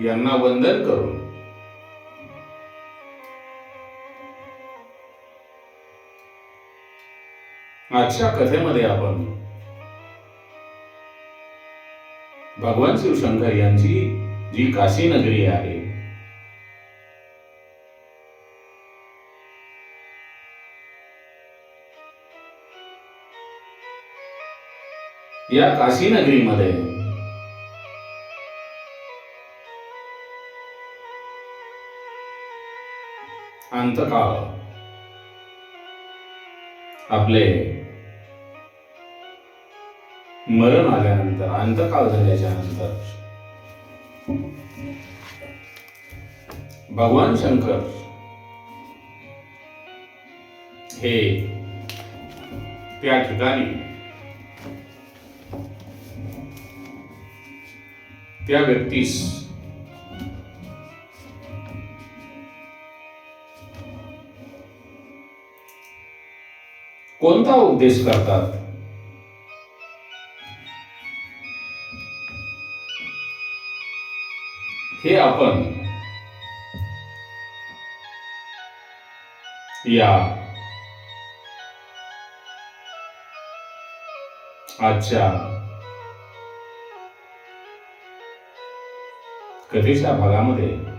यांना वंदन करून. आजच्या कथेमध्ये आपण भगवान शिवशंकर यांची जी काशी नगरी आहे या काशी नगरीमध्ये अंतकाळ. आपले मरण आल्यानंतर अंतकाळ झाल्याच्यानंतर. भगवान शंकर हे त्या ठिकाणी त्या व्यक्तीस कोणता उपदेश करतात? हे आपण या आजच्या कथेच्या भागामध्ये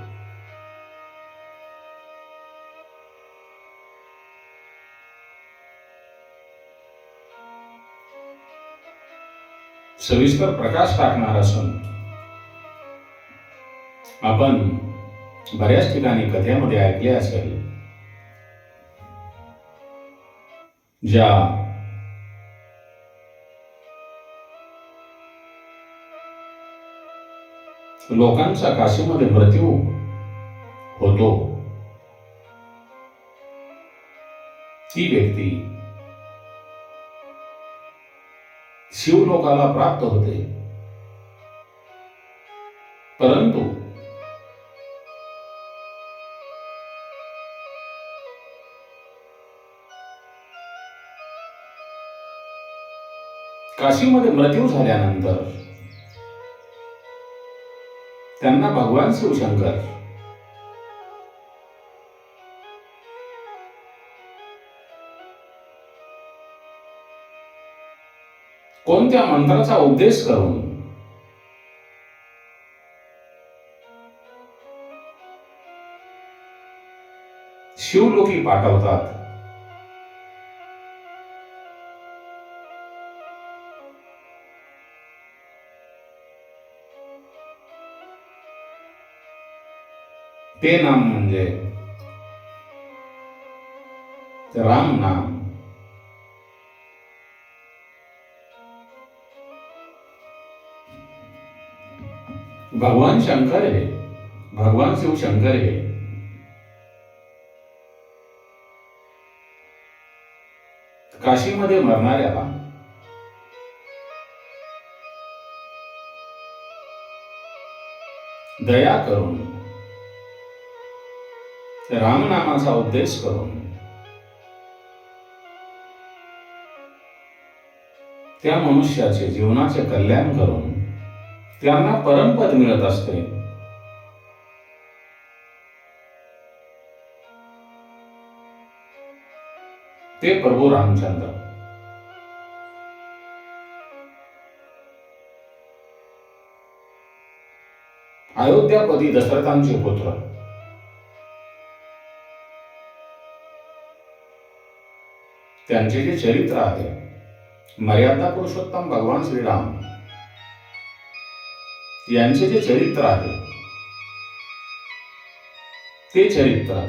सविस्तर प्रकाश टाकणार असून आपण बऱ्याच ठिकाणी कथेमध्ये ऐकले असेल ज्या लोकांचा काशीमध्ये मृत्यू होतो. ती व्यक्ती शिवलोकाला प्राप्त होते. परंतु काशीमध्ये मृत्यू झाल्यानंतर त्यांना भगवान शिवशंकर कोणत्या मंत्राचा उपदेश करून? शिवलोकी पाठवतात. ते नाम म्हणजे राम नाम. भगवान शंकर हे। भगवान शिव शंकर हे। काशीमध्ये मरणाऱ्याला दया करून। रामनामाचा उपदेश करून। त्या मनुष्याचे जीवनाचे कल्याण करून। त्यांना परमपद मिळत असते. ते प्रभू रामचंद्र. अयोध्यापदी दशरथांचे पुत्र. त्यांचे जे चरित्र आहे मर्यादा पुरुषोत्तम भगवान श्रीराम. यांचे जे चरित्र आहे ते चरित्र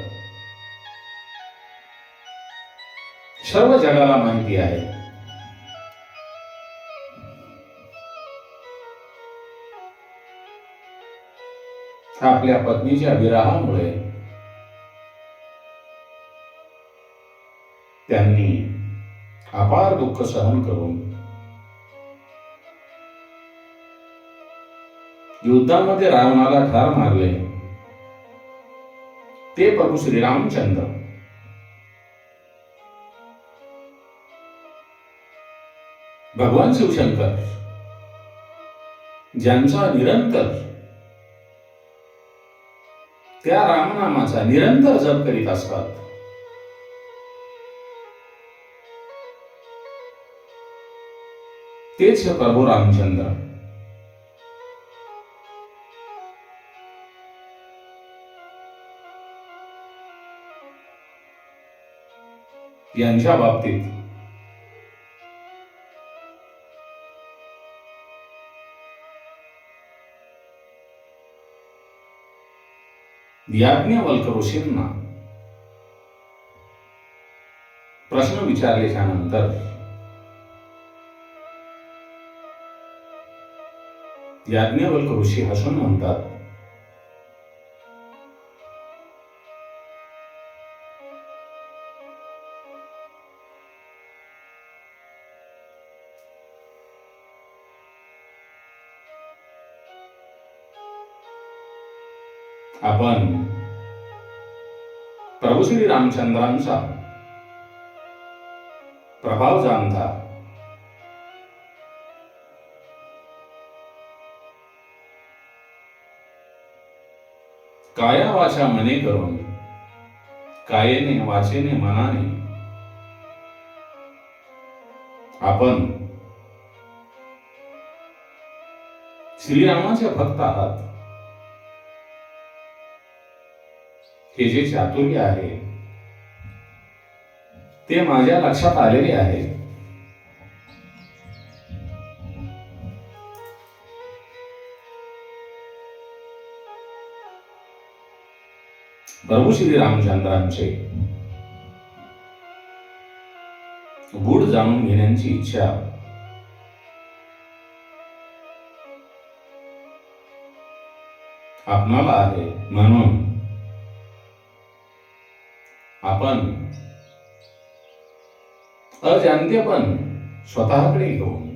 सर्व जगाला माहिती आहे. आपल्या पत्नीच्या विराहामुळे त्यांनी अपार दुःख सहन करून युद्धामध्ये रावणाला ठार मारले. ते प्रभू श्रीरामचंद्र. भगवान शिवशंकर ज्यांचा निरंतर त्या रामनामाचा निरंतर जप करीत असतात. तेच प्रभू रामचंद्र. यांच्या बाबतीत. याज्ञवल्क ऋषींना प्रश्न विचारल्याच्या नंतर याज्ञवल्क ऋषी हसून म्हणतात रामचंद्रांचा प्रभाव जाणता. काया वाचा मने करून कायेने वाचेने मनाने. आपण श्रीरामाचे भक्त आहात. हे जे चातुर्य आहे ते माझ्या लक्षात आलेले आहे. प्रभू श्री रामचंद्रांचे गुढ जाणून घेण्याची इच्छा आपणाला आहे. म्हणून आपण अजाणते पण स्वतःकडे घेऊन.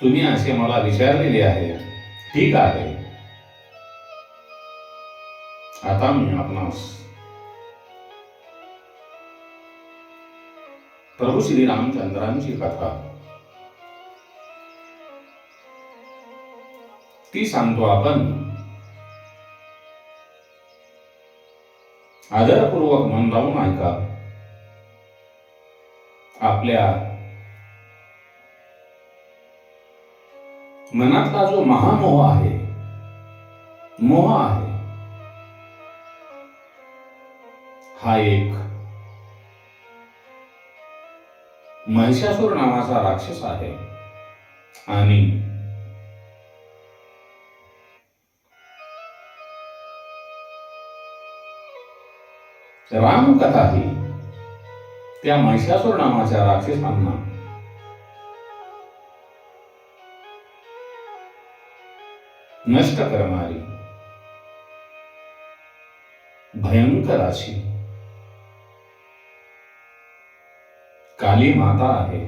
तुम्ही असे मला विचारलेले आहे. ठीक आहे. आता मी आपणास प्रभू श्री रामचंद्रांची कथा ती सांगतो आपण. आदरपूर्वक मन लावून ऐका. आपल्या मनातला जो महामोह आहे मोह आहे हा एक महिषासूर नावाचा राक्षस आहे. आणि रामकथा ही त्या महिषासूर नावाच्या राक्षसांना नष्ट करणारी भयंकर अशी काली माता आहे.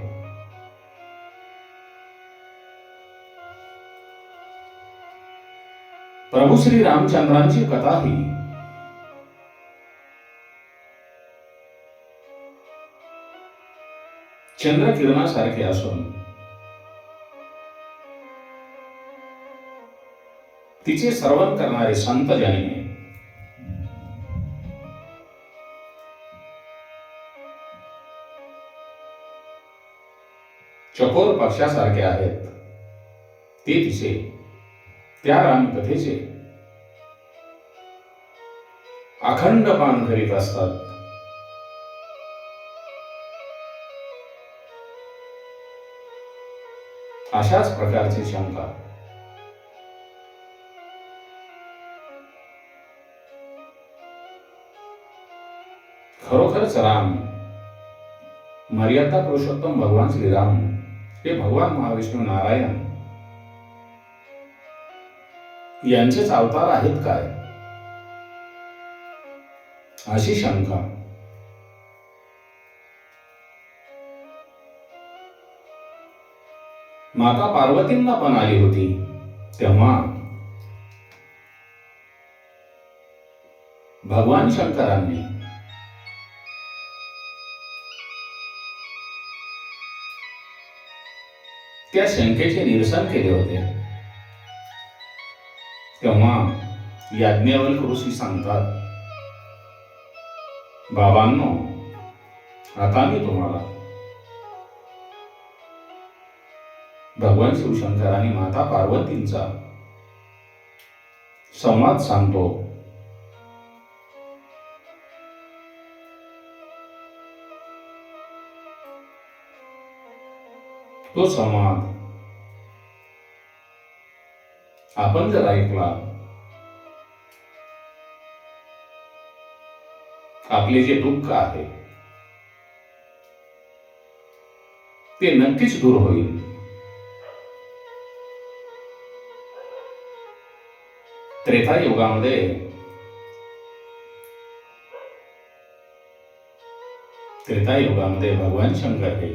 प्रभू श्री रामचंद्रांची कथा ही चंद्रकिरणासारखे असून तिचे श्रवण करणारे संत जनी चकोर पक्षासारखे आहेत ते तिचे त्या रामकथेचे अखंड पान करीत असतात. अशाच प्रकारची शंका. खरोखरच राम मर्यादा पुरुषोत्तम भगवान श्रीराम हे भगवान महाविष्णू नारायण यांचेच अवतार आहेत काय? अशी शंका. माता पार्वतींना पण आली होती. तेव्हा भगवान शंकरांनी त्या शंकेचे निरसन केले होते. तेव्हा याज्ञवल्क ऋषी सांगतात बाबांनो आता मी तुम्हाला भगवान शिवशंकर आणि माता पार्वतींचा संवाद सांगतो. तो संवाद आपण जर ऐकला आपले जे दुःख आहे ते नक्कीच दूर होईल. त्रेता युगामध्ये त्रेता युगामध्ये भगवान शंकर हे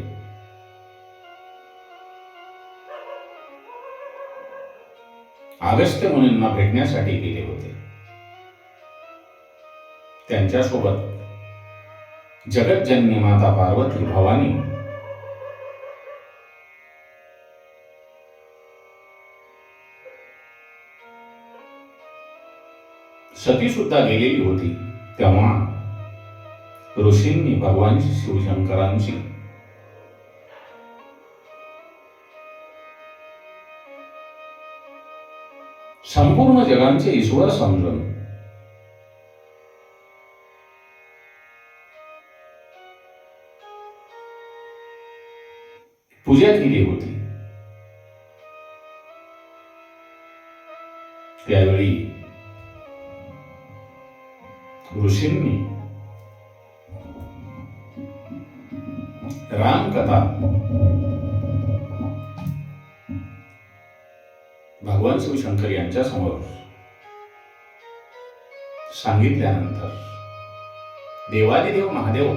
अगस्त्य मुनींना भेटण्यासाठी गेले होते. त्यांच्यासोबत जगतजननी माता पार्वती भवानी सती सुद्धा गेलेली होती. तेव्हा ऋषींनी भगवान शिवशंकरांची संपूर्ण जगांचे ईश्वर समजून पूजा केली होती. त्यावेळी ऋषींनी रामकथा भगवान शिवशंकर यांच्या समोर सांगितल्यानंतर देवादिदेव महादेव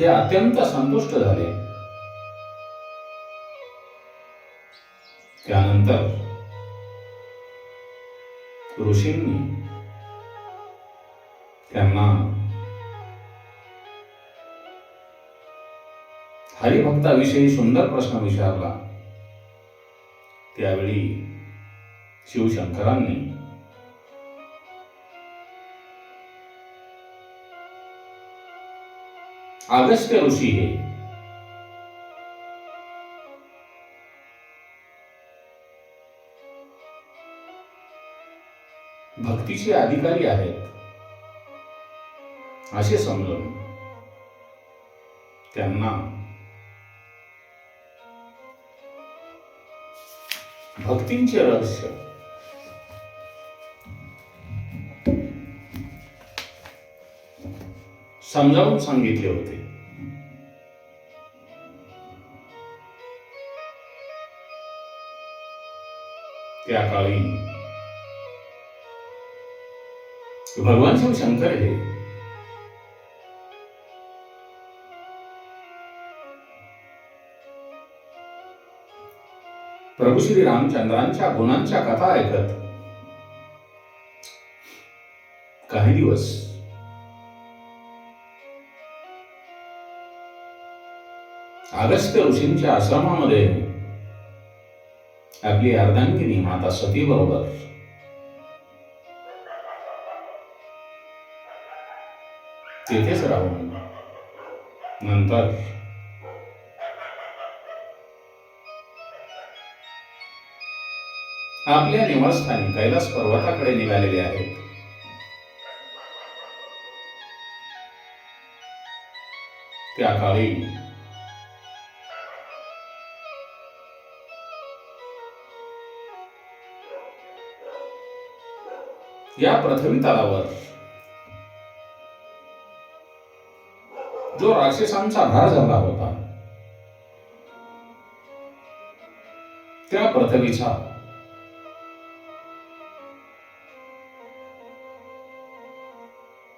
हे अत्यंत संतुष्ट झाले. त्यानंतर ऋषींनी त्यांना हरिभक्ताविषयी सुंदर प्रश्न विचारला. त्यावेळी शिवशंकरांनी अगस्त्य ऋषी हे भक्तीचे अधिकारी आहेत. असे समजून त्यांना भक्तींचे रहस्य. समजावून सांगितले होते. त्या काळी भगवान शिव शंकर हे प्रभू श्री रामचंद्रांच्या गुणांच्या कथा ऐकत. काही दिवस. अगस्त्य ऋषींच्या आश्रमामध्ये आपली अर्धांगिनी माता सती बरोबर. तेथेच राहून नंतर आपल्या निवासस्थानी कैलास पर्वताकडे निघालेले आहेत. त्या काळी या पृथ्वी तलावर जो राक्षसांचा भार झाला होता त्या पृथ्वीचा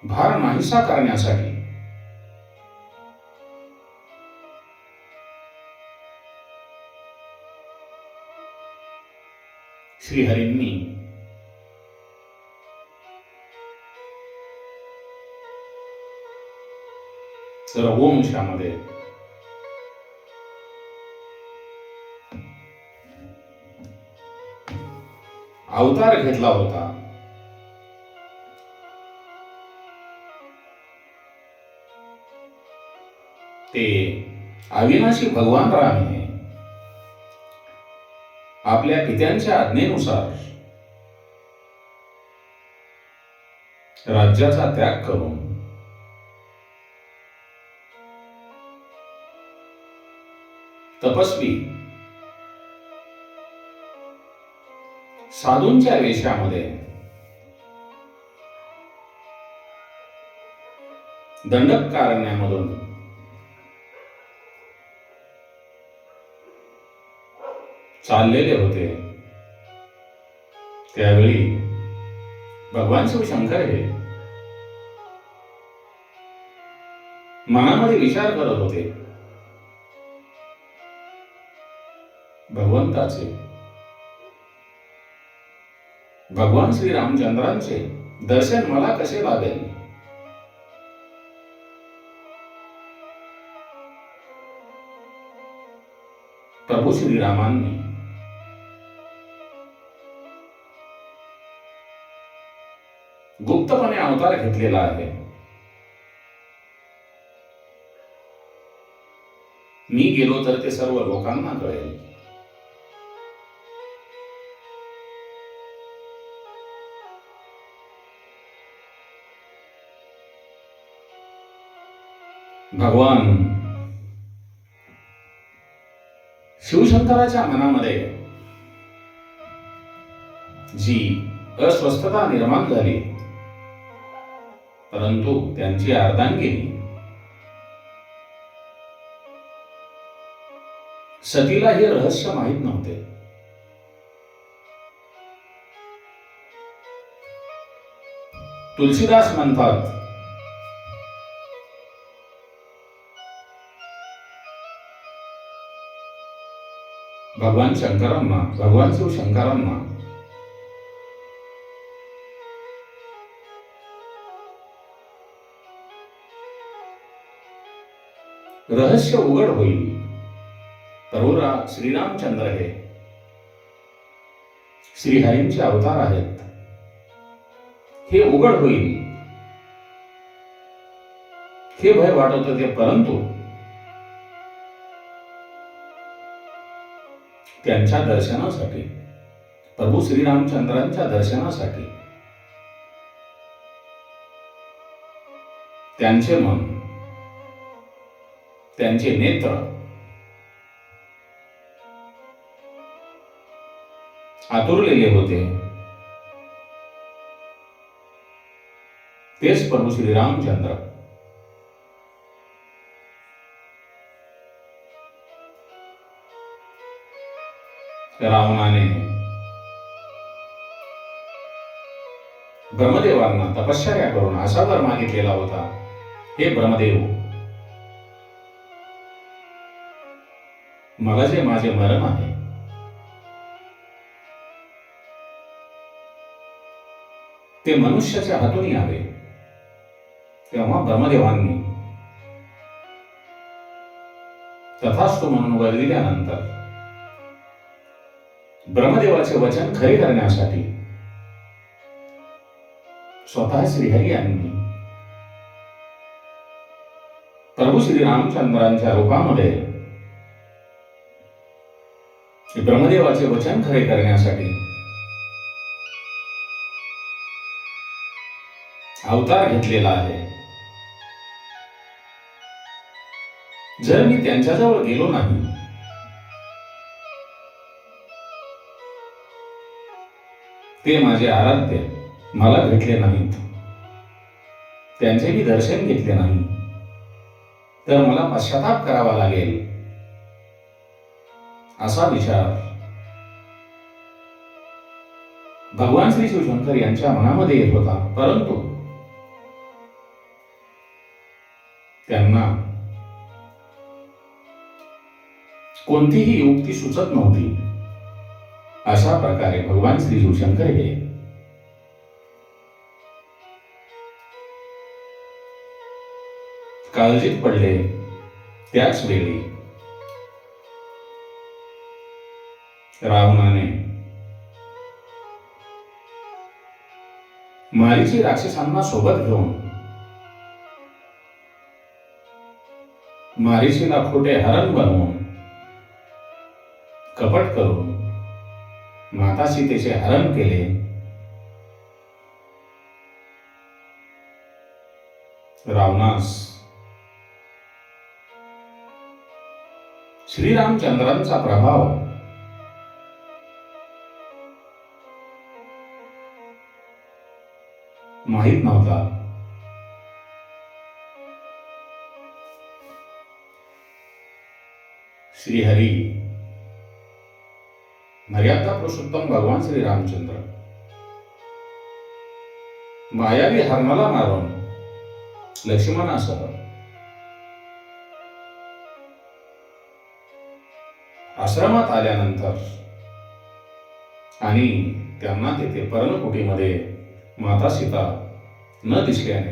भार नाहीसा करण्यासाठी. श्रीहरींनी रघुवंशामध्ये अवतार घेतला होता. ते अविनाशी भगवान राम हे. आपल्या पित्यांच्या आज्ञेनुसार राज्याचा त्याग करून तपस्वी साधूंच्या वेशामध्ये दंडक चाललेले होते. त्यावेळी भगवान शिवशंकर हे मनामध्ये विचार करत होते. भगवंताचे भगवान श्री रामचंद्रांचे दर्शन मला कसे लाभेल प्रभू श्रीरामांनी गुप्तपणे अवतार घेतलेला आहे. मी गेलो तर ते सर्व लोकांना कळेल. भगवान शिवशंकराच्या मनामध्ये जी अस्वस्थता निर्माण झाली परंतु त्यांची अर्धांगिनी सतीला हे रहस्य माहीत नव्हते. तुलसीदास म्हणतात भगवान शंकरांना भगवान शिव शंकरांना रहस्य उघड होईल. प्रभू श्रीरामचंद्र हे. श्रीहरींचे अवतार आहेत. हे उघड होईल. हे भय वाटत होते परंतु त्यांच्या दर्शनासाठी प्रभू श्रीरामचंद्रांच्या दर्शनासाठी त्यांचे मन त्यांचे नेत्र. आतुरलेले होते. तेच प्रभू श्रीरामचंद्र. रावणाने ब्रह्मदेवांना तपश्चर्या करून असा वर मागितलेला होता. हे ब्रह्मदेव मला जे माझे मरण आहे. ते मनुष्याच्या हातून यावे तेव्हा ब्रह्मदेवांनी तथास्तु म्हणून वर दिल्यानंतर ब्रह्मदेवाचे वचन खरे करण्यासाठी स्वतः श्रीहरी यांनी प्रभू श्री रामचंद्रांच्या रूपामध्ये श्री ब्रह्मदेवाचे वचन खरे करण्यासाठी. अवतार घेतलेला आहे. जर मी त्यांच्याजवळ गेलो नाही ते माझे आराध्य मला भेटले नाहीत. त्यांचे मी दर्शन घेतले नाही. तर मला पश्चाताप करावा लागेल. असा विचार. भगवान श्री शिवशंकर यांच्या मनामध्ये येत होता परंतु त्यांना कोणतीही युक्ती सुचत नव्हती. अशा प्रकारे भगवान श्री शिवशंकर हे काळजीत पडले. त्याच वेळी रावणाने. मारीची राक्षसांना सोबत घेऊन. मारीशीला खोटे हरण बनवून. कपट करून माता सीतेचे हरण केले. रावणास श्रीरामचंद्रांचा प्रभाव माहीत नव्हता. श्रीहरी. मर्यादा पुरुषोत्तम भगवान श्री रामचंद्र. मायावी हरणाला मारून लक्ष्मणासह. आश्रमात आल्यानंतर आणि त्यांना तेथे पर्णकुटीमध्ये माता सीता न दिसल्याने.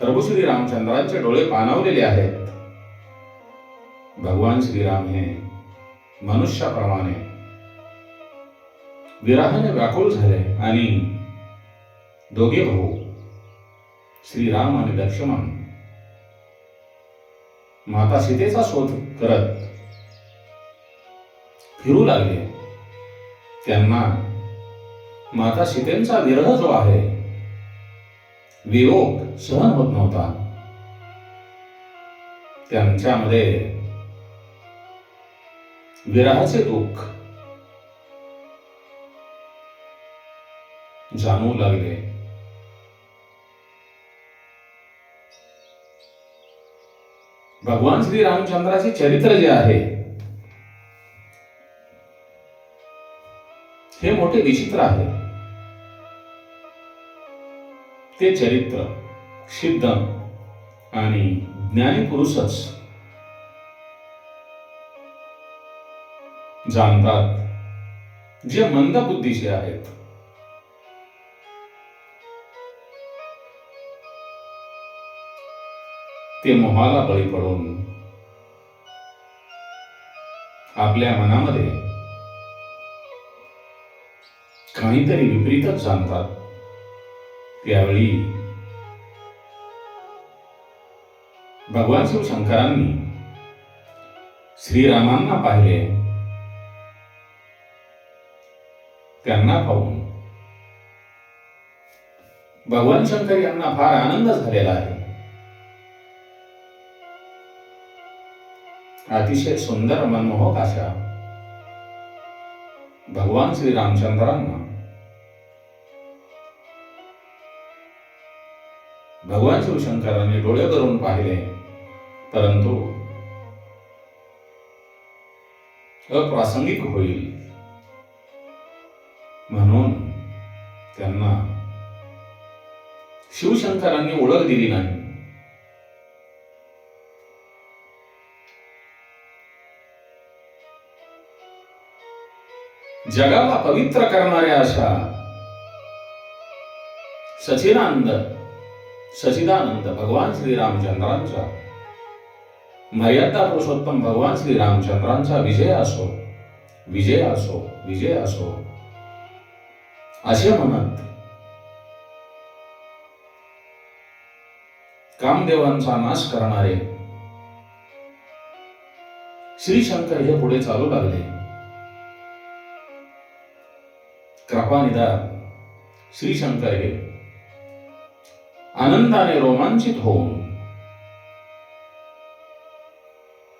प्रभू श्री रामचंद्रांचे डोळे पाणावलेले आहेत. भगवान श्रीराम हे मनुष्याप्रमाणे विराहाने व्याकुळ झाले आणि दोघे भाऊ श्रीराम आणि लक्ष्मण माता सीतेचा शोध करत फिरू लागले. त्यांना माता सीतेंचा विरह जो आहे वियोग सहन होत नव्हता. त्यांच्यामध्ये विराहाचे दुःख जाणवू लागले. भगवान श्री रामचंद्राचे चरित्र जे आहे हे मोठे विचित्र आहे. ते चरित्र सिद्ध आणि ज्ञानी पुरुषच जाणतात जे मंद बुद्धीचे आहेत. ते मोहाला बळी पडून आपल्या मनामध्ये काहीतरी विपरीतच जाणतात. त्यावेळी भगवान शिवशंकरांनी श्रीरामांना पाहिले. त्यांना पाहून भगवान शंकर यांना फार आनंद झालेला आहे. अतिशय सुंदर मनमोहक अशा भगवान श्री रामचंद्रांना भगवान शिवशंकरांनी डोळे करून पाहिले. परंतु अप्रासंगिक होईल. म्हणून त्यांना शिवशंकरांनी ओळख दिली नाही. जगाला पवित्र करणाऱ्या अशा सचिनानंद सचिदानंद भगवान श्रीरामचंद्रांचा. मर्यादा पुरुषोत्तम भगवान श्री रामचंद्रांचा विजय असो विजय असो विजय असो. असे म्हणत कामदेवांचा नाश करणारे श्री शंकर हे पुढे चालू लागले. कृपानिदा श्री शंकर हे आनंदाने रोमांचित होऊन.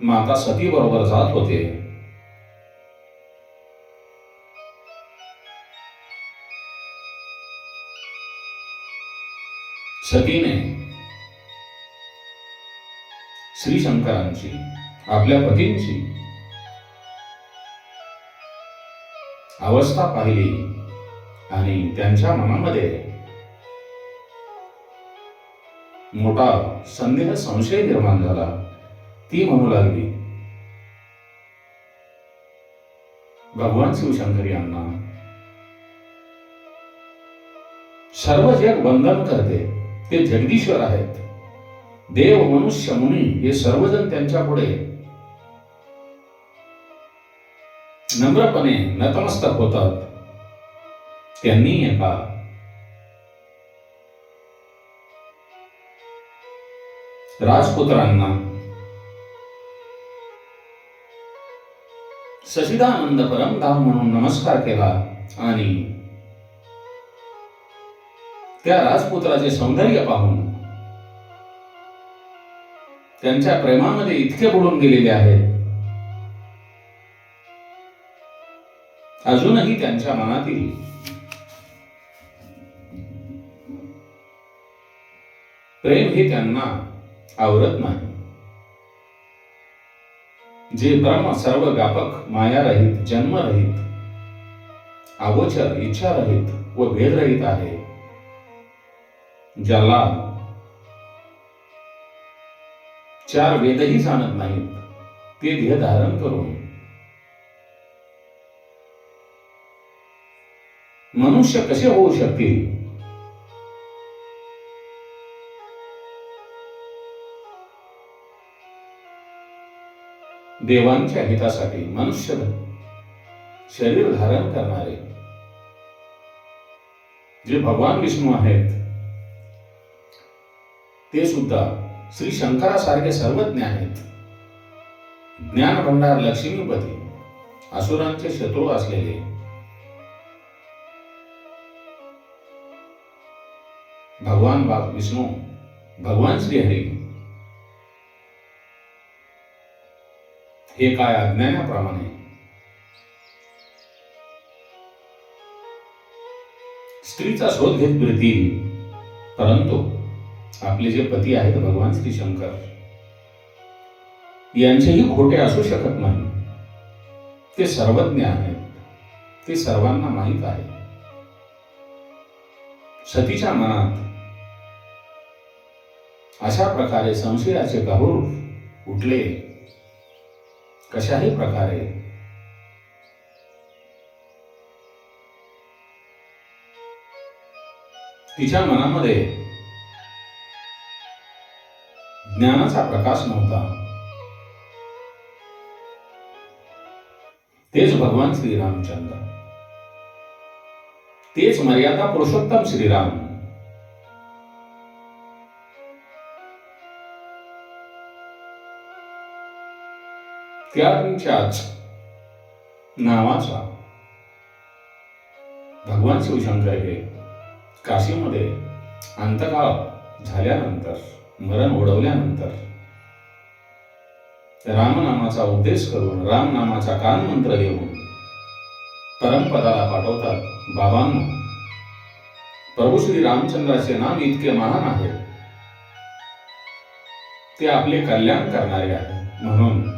माता सती बरोबर जात होते. सतीने श्री शंकरांची आपल्या पतींची अवस्था पाहिली आणि त्यांच्या मनामध्ये मोठा संदेह संशय निर्माण झाला. ती म्हणू लागली भगवान शिवशंकर यांना सर्व जग वंदन करते. ते जगदीश्वर आहेत. देव मनुष्य मुनी हे सर्वजण त्यांच्या पुढे नम्रपणे नतमस्तक होतात. त्यांनी एका राजपुत्रांना. सचिदानंद परमधाम म्हणून नमस्कार केला आणि त्या राजपुत्राचे सौंदर्य पाहून त्यांच्या प्रेमामध्ये इतके बुडून गेलेले आहेत. अजूनही त्यांच्या मनातील प्रेम हे त्यांना आवरत नाही. जे ब्रह्म सर्व व्यापक मायारहित जन्मरहित अगोचर इच्छारहित व भेदरहित आहे. ज्याला चार वेदही जाणत नाहीत ते ध्येय धारण करून. मनुष्य कसे होऊ शकतील? देवांच्या हितासाठी मनुष्य शरीर धारण करणारे जे भगवान विष्णू आहेत ते सुद्धा श्री शंकरासारखे सर्वज्ञ आहेत. ज्ञान भंडार लक्ष्मीपती असुरांचे शत्रू असलेले भगवान बाप विष्णू भगवान श्री हरी हे काय अज्ञानाप्रमाणे स्त्रीचा शोध घेत फिरतील परंतु आपले जे पती आहेत भगवान श्री शंकर यांचेही खोटे असू शकत नाही. ते सर्वज्ञ आहेत ते सर्वांना माहीत आहे. सतीच्या मनात अशा प्रकारे संशयाचे गहूर उठले कशाही प्रकारे. तिच्या मनामध्ये ज्ञानाचा प्रकाश नव्हता. तेच भगवान श्रीरामचंद्र तेच मर्यादा पुरुषोत्तम श्रीराम. त्यांच्याच नावाचा भगवान शिवशंकर हे काशीमध्ये अंतकाळ झाल्यानंतर मरण ओढवल्यानंतर रामनामाचा उद्देश करून रामनामाचा कान मंत्र घेऊन परमपदाला पाठवतात बाबांना. प्रभू श्री रामचंद्राचे नाम इतके महान आहे. ते आपले कल्याण करणारे आहे म्हणून